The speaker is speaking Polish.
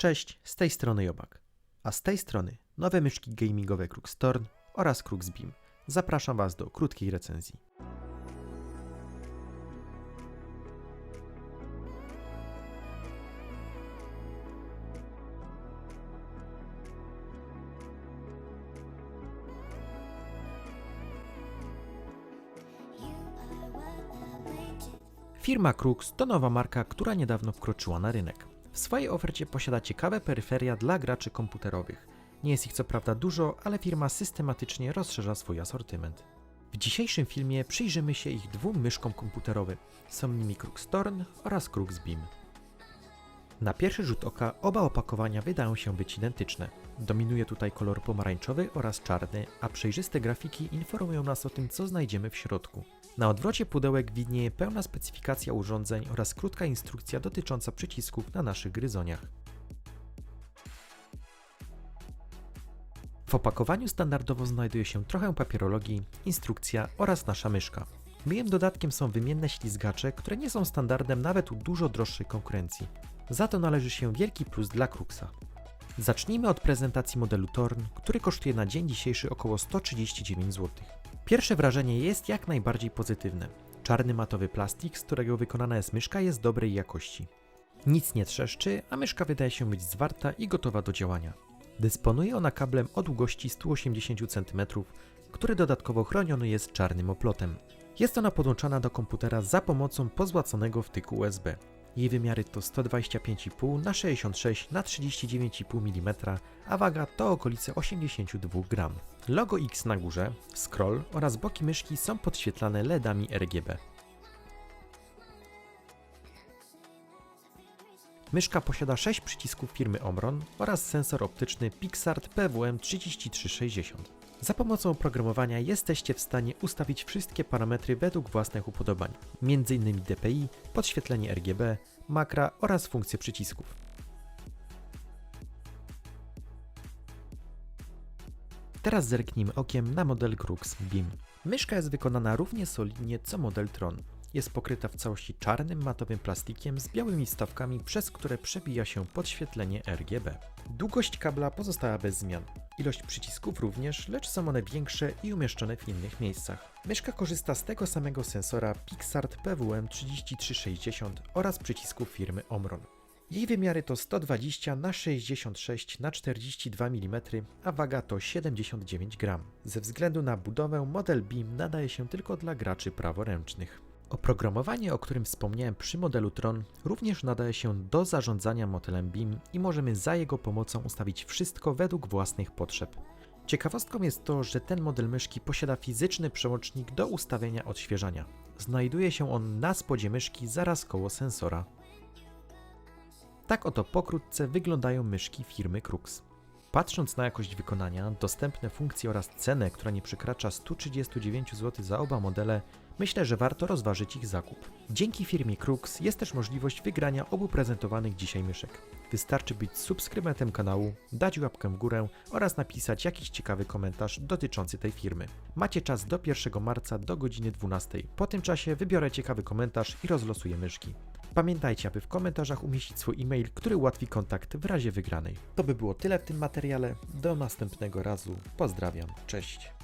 Cześć, z tej strony Jobak. A z tej strony nowe myszki gamingowe Crookstorn oraz Crooksbeam. Zapraszam Was do krótkiej recenzji. Firma Crooks to nowa marka, która niedawno wkroczyła na rynek. W swojej ofercie posiada ciekawe peryferia dla graczy komputerowych. Nie jest ich co prawda dużo, ale firma systematycznie rozszerza swój asortyment. W dzisiejszym filmie przyjrzymy się ich dwóm myszkom komputerowym. Są nimi Crookstorn oraz Crooksbeam. Na pierwszy rzut oka oba opakowania wydają się być identyczne. Dominuje tutaj kolor pomarańczowy oraz czarny, a przejrzyste grafiki informują nas o tym, co znajdziemy w środku. Na odwrocie pudełek widnieje pełna specyfikacja urządzeń oraz krótka instrukcja dotycząca przycisków na naszych gryzoniach. W opakowaniu standardowo znajduje się trochę papierologii, instrukcja oraz nasza myszka. Miłym dodatkiem są wymienne ślizgacze, które nie są standardem nawet u dużo droższej konkurencji. Za to należy się wielki plus dla Kruxa. Zacznijmy od prezentacji modelu Torn, który kosztuje na dzień dzisiejszy około 139 zł. Pierwsze wrażenie jest jak najbardziej pozytywne. Czarny matowy plastik, z którego wykonana jest myszka, jest dobrej jakości. Nic nie trzeszczy, a myszka wydaje się być zwarta i gotowa do działania. Dysponuje ona kablem o długości 180 cm, który dodatkowo chroniony jest czarnym oplotem. Jest ona podłączana do komputera za pomocą pozłaconego wtyku USB. Jej wymiary to 125,5 na 66 na 39,5 mm, a waga to okolice 82 gram. Logo X na górze, scroll oraz boki myszki są podświetlane LEDami RGB. Myszka posiada 6 przycisków firmy Omron oraz sensor optyczny Pixart PWM3360. Za pomocą oprogramowania jesteście w stanie ustawić wszystkie parametry według własnych upodobań, m.in. DPI, podświetlenie RGB, makra oraz funkcje przycisków. Teraz zerknijmy okiem na model Crux Beam. Myszka jest wykonana równie solidnie co model Tron. Jest pokryta w całości czarnym matowym plastikiem z białymi wstawkami, przez które przebija się podświetlenie RGB. Długość kabla pozostała bez zmian. Ilość przycisków również, lecz są one większe i umieszczone w innych miejscach. Myszka korzysta z tego samego sensora Pixart PWM3360 oraz przycisków firmy Omron. Jej wymiary to 120 na 66 na 42 mm, a waga to 79 gram. Ze względu na budowę model Beam nadaje się tylko dla graczy praworęcznych. Oprogramowanie, o którym wspomniałem przy modelu Tron, również nadaje się do zarządzania modelem BIM i możemy za jego pomocą ustawić wszystko według własnych potrzeb. Ciekawostką jest to, że ten model myszki posiada fizyczny przełącznik do ustawienia odświeżania. Znajduje się on na spodzie myszki zaraz koło sensora. Tak oto pokrótce wyglądają myszki firmy Crux. Patrząc na jakość wykonania, dostępne funkcje oraz cenę, która nie przekracza 139 zł za oba modele, myślę, że warto rozważyć ich zakup. Dzięki firmie Crux jest też możliwość wygrania obu prezentowanych dzisiaj myszek. Wystarczy być subskrybentem kanału, dać łapkę w górę oraz napisać jakiś ciekawy komentarz dotyczący tej firmy. Macie czas do 1 marca do godziny 12. Po tym czasie wybiorę ciekawy komentarz i rozlosuję myszki. Pamiętajcie, aby w komentarzach umieścić swój e-mail, który ułatwi kontakt w razie wygranej. To by było tyle w tym materiale. Do następnego razu. Pozdrawiam. Cześć.